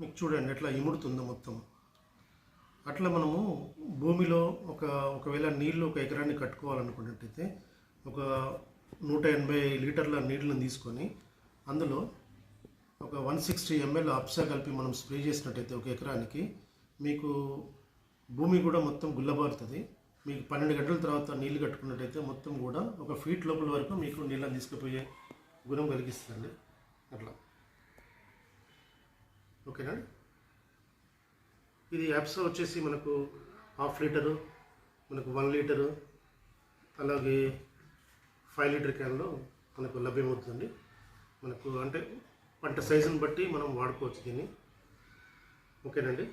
మీకు చూడండి ఎట్లా ఇముడుతుందో మొత్తం. అట్లా మనము భూమిలో ఒక ఒకవేళ నీళ్ళు ఒక ఎకరాన్ని కట్టుకోవాలనుకున్నట్టయితే ఒక నూట ఎనభై లీటర్ల నీళ్ళని తీసుకొని అందులో ఒక వన్ సిక్స్టీ ఎంఎల్ అప్సా కలిపి మనం స్ప్రే చేసినట్టయితే ఒక ఎకరానికి మీకు భూమి కూడా మొత్తం గుల్లబారుతుంది. మీకు పన్నెండు గంటల తర్వాత నీళ్ళు కట్టుకున్నట్టయితే మొత్తం కూడా ఒక ఫీట్ లోపల వరకు మీకు నీళ్ళని తీసుకుపోయే గుణం కలిగిస్తుంది అట్లా. ఓకేనా? ఇది యాప్స్ వచ్చేసి మనకు హాఫ్ లీటరు మనకు వన్ లీటరు అలాగే ఫైవ్ లీటర్ క్యాన్లో మనకు లభ్యమవుతుంది మనకు అంటే పంట సైజుని బట్టి మనం వాడుకోవచ్చు దీన్ని. ఓకేనండి?